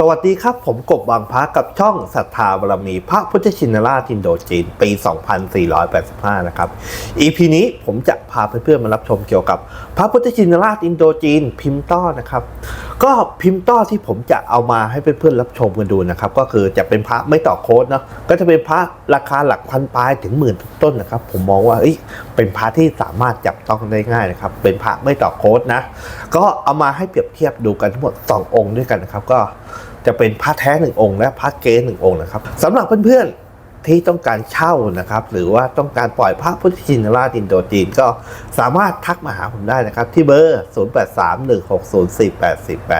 สวัสดีครับ ผมกบบางพระกับช่องศรัทธาบารมี พระพุทธชินราชินโดจีน ปี 2485 นะครับ EP นี้ผมจะพาเพื่อนๆมารับชมเกี่ยวกับ พระพุทธชินราชอินโดจีนพิมพ์ต้อนะครับก็พิมพ์ต้อที่ผมจะเอามาให้เพื่อนๆรับชมกันดูนะครับ ก็คือจะเป็นพระไม่ต่อโค้ดเนาะก็จะเป็นพระราคาหลักพันปลายถึงหมื่นต้นนะครับ ผมมองว่าเป็นพระที่สามารถจับต้องได้ง่ายนะครับ เป็นพระไม่ต่อโค้ดนะ ก็เอามาให้เปรียบเทียบดูกันทั้งหมด 2 องค์ด้วยกันนะครับ ก็จะเป็นพระแท้หนึ่งองค์และพระเก๊หนึ่งองค์นะครับสำหรับเพื่อนๆ ที่ต้องการเช่านะครับ หรือว่าต้องการปล่อยพระพุทธชินราชอินโดจีนก็สามารถทักมาหาผมได้นะครับ ที่เบอร์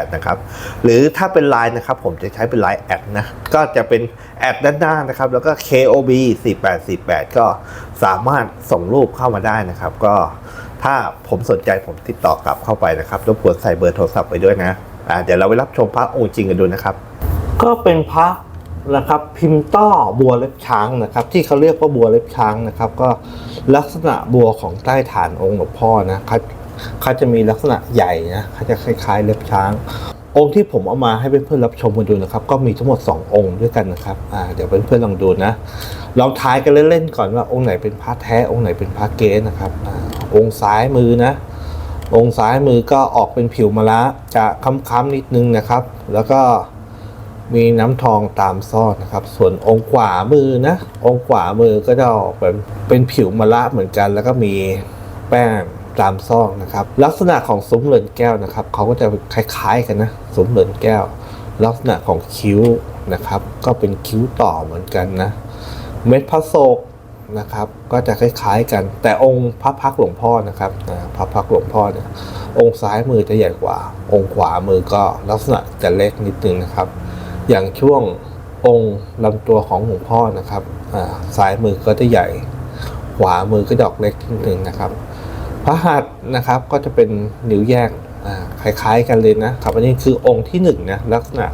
0831604848 นะครับ หรือถ้าเป็นไลน์นะครับผมจะใช้เป็นไลน์แอดนะ ก็จะเป็นแอดด้านหน้านะครับ แล้วก็ KOB 4848 ก็สามารถส่งรูปเข้ามาได้นะครับ ก็ถ้าผมสนใจผมติดต่อกลับเข้าไปนะครับรบกวนใส่เบอร์โทรศัพท์ไปด้วยนะอ่าเดี๋ยวเราไปรับชมพระองค์จริงกันดูนะครับ ก็เป็นพระ นะครับพิมพ์ต้อบัวเล็บช้างนะครับ ที่เขาเรียกว่าบัวเล็บช้างนะครับ ก็ลักษณะบัวของใต้ฐานองค์หลวงพ่อนะเขาเขาจะมีลักษณะใหญ่นะเขาจะคล้ายๆ เล็บช้าง องค์ที่ผมเอามาให้เพื่อนๆรับชมกันดูนะครับ ก็มีทั้งหมด 2 องค์ด้วยกันนะครับอ่าเดี๋ยวเพื่อนๆลองดูนะลองทายกันเล่นๆก่อนว่าองค์ไหนเป็นพระแท้องค์ไหนเป็นพระเก๊นะครับอาองค์ซ้ายมือนะองค์ซ้ายมือก็ออกเป็นผิวมะระจะค้ำๆนิดนึงนะครับ แล้วก็ มีน้ำทองตามซอดนะครับ ส่วนองค์ขวามือนะ องค์ขวามือก็จะออกเป็นเป็นผิวมะระเหมือนกัน แล้วก็มีแป้งตามซอกนะครับ ลักษณะของซุ้มเรือนแก้วนะครับเขาก็จะคล้ายๆกันนะซุ้มเรือนแก้ว ลักษณะของคิ้วนะครับ ก็เป็นคิ้วต่อเหมือนกันนะ เม็ดพระโศกนะครับ ก็จะคล้ายๆกัน แต่องค์พระพักหลวงพ่อนะครับพระพักหลวงพ่อเนี่ยองค์ซ้ายมือจะใหญ่กว่า องค์ขวามือก็ลักษณะจะเล็กนิดนึงนะครับ อย่างช่วงองค์ลำตัวของหลวงพ่อนะครับอ่าซ้ายมือก็จะใหญ่ ขวามือก็ดอกเล็กนิดนึงนะครับ พระหัตถ์นะครับก็จะเป็นนิ้วแยกคล้ายๆกันเลยนะครับอันนี้คือองค์ที่หนึ่งนะลักษณะ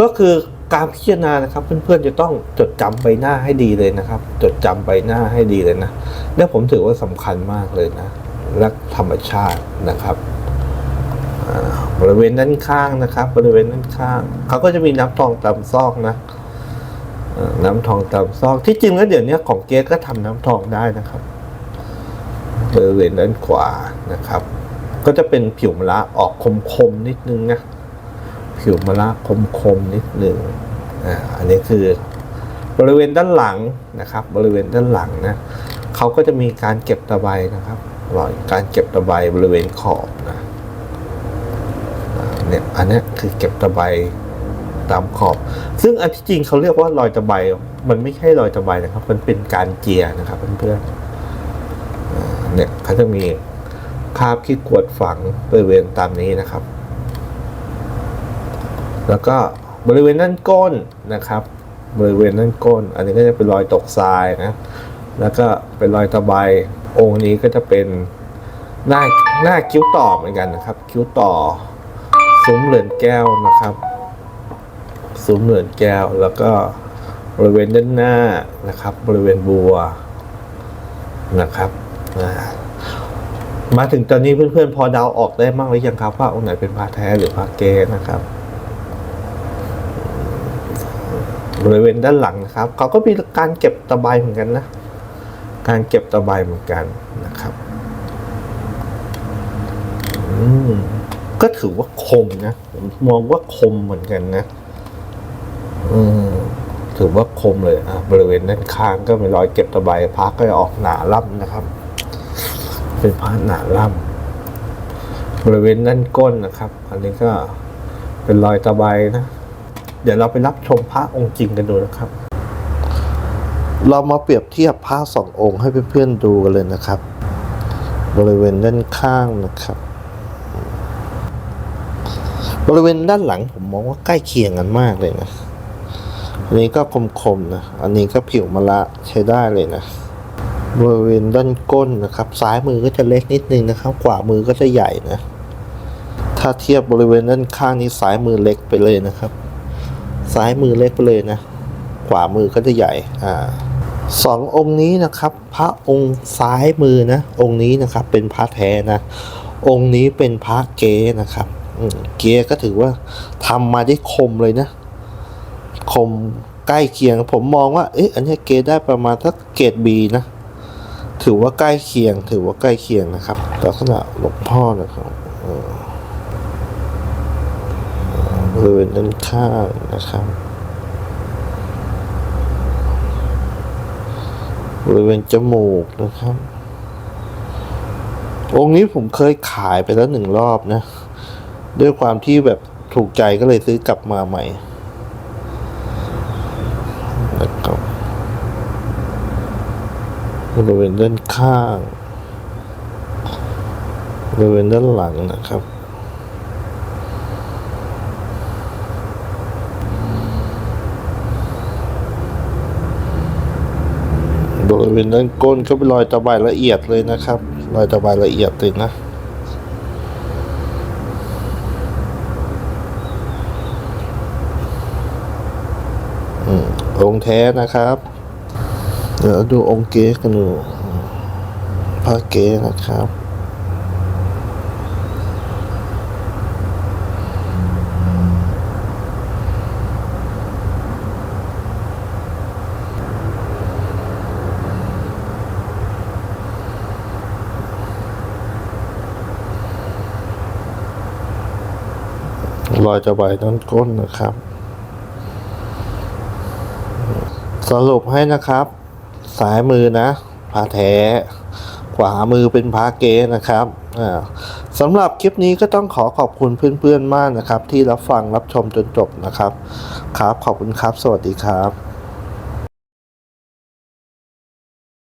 ก็คือการพิจารณานะครับเพื่อนๆจะต้องจดจำใบหน้าให้ดีเลยนะครับ จดจำใบหน้าให้ดีเลยนะและผมถือว่าสำคัญมากเลยนะรักธรรมชาตินะครับ บริเวณด้านข้างนะครับ บริเวณด้านข้าง เขาก็จะมีน้ำทองตามซอกนะน้ำทองตามซอกที่จริงแล้วเดี๋ยวนี้ของเก๊ก็ทำน้ำทองได้นะครับบริเวณด้านขวานะครับ ก็จะเป็นผิวมะระออกคมๆนิดนึงนะผิวมะระคมๆนิดหนึ่งอ่าอันนี้คือบริเวณด้านหลังนะครับ บริเวณด้านหลังนะเขาก็จะมีการเก็บตะไบนะครับรอยการเก็บตะไบบริเวณขอบนะ เนี่ยอันนี้คือเก็บตะไบตามขอบ ซึ่งอันที่จริงเขาเรียกว่ารอยตะไบมันไม่ใช่รอยตะไบนะครับ มันเป็นการเจียนะครับเพื่อนๆเนี่ยเขาจะมีคาบขี้กวดฝังบริเวณตามนี้นะครับ แล้วก็บริเวณด้านก้นนะครับ บริเวณด้านก้น อันนี้ก็จะเป็นรอยตกทรายนะ แล้วก็เป็นรอยตะไบองค์นี้ก็จะเป็นหน้าหน้าคิ้วต่อเหมือนกันนะครับ คิ้วต่อ ซุ้มเหลือนแก้วนะครับ ซุ้มเหลือนแก้วแล้วก็บริเวณด้านหน้านะครับ บริเวณบัวนะครับมาถึงตอนนี้เพื่อนๆ พอเดาออกได้บ้างหรือยังครับ ว่าองค์ไหนเป็นพระแท้หรือพระเกนะครับ บริเวณด้านหลังนะครับเขาก็มีการเก็บตะไบเหมือนกันนะ การเก็บตะไบเหมือนกันนะครับ อืม ถือว่าคมนะผมมองว่าคมเหมือนกันนะอืมถือว่าคมเลยอะบริเวณด้านข้างก็มีรอยเก็บตะไบพักก็จะออกหนาล่ำนะครับ เป็นผ้าหนาล่ำบริเวณด้านก้นนะครับ อันนี้ก็เป็นรอยตะไบนะเดี๋ยวเราไปรับชมพระองค์จริงกันดูนะครับ เรามาเปรียบเทียบพระสององค์ให้เพื่อนๆดูกันเลยนะครับ บริเวณด้านข้างนะครับ บริเวณด้านหลังผมมองว่าใกล้เคียงกันมากเลยนะ อันนี้ก็คมๆนะ อันนี้ก็ผิวมะละใช้ได้เลยนะ บริเวณด้านก้นนะครับ ซ้ายมือก็จะเล็กนิดนึงนะครับ ขวามือก็จะใหญ่นะ ถ้าเทียบบริเวณด้านข้างนี้ซ้ายมือเล็กไปเลยนะครับ ซ้ายมือเล็กไปเลยนะ ขวามือก็จะใหญ่ อ่าสององค์นี้นะครับ พระองค์ซ้ายมือนะ องค์นี้นะครับเป็นพระแท้นะ องค์นี้เป็นพระเกนะครับ เกียร์ก็ถือว่าทำมาได้คมเลยนะ คมใกล้เคียง ผมมองว่า เอ๊ะ อันนี้เกรดได้ประมาณสักเกรดบีนะ ถือว่าใกล้เคียง ถือว่าใกล้เคียงนะครับลักษณะหลวงพ่อนะครับบริเวณด้านข้างนะครับบริเวณจมูกนะครับองค์นี้ผมเคยขายไปแล้วหนึ่งรอบนะ ด้วยความที่แบบถูกใจก็เลยซื้อกลับมาใหม่นะครับบริเวณด้านข้างบริเวณด้านหลังนะครับบริเวณด้านก้นก็เป็นรอยตะไบละเอียดเลยนะครับ รอยตะไบละเอียดเลยนะ องค์แท้นะครับ เดี๋ยวดูองค์เก๊กันดูพระเก๊นะครับ รอยตะไบด้นก้นนะครับ สรุปให้นะครับ สายมือนะพาแท้ขวามือเป็นพาเกนะครับสำหรับคลิปนี้ก็ต้องขอขอบคุณเพื่อนๆมากนะครับ ที่รับฟังรับชมจนจบนะครับ ครับขอบคุณครับ สวัสดีครับ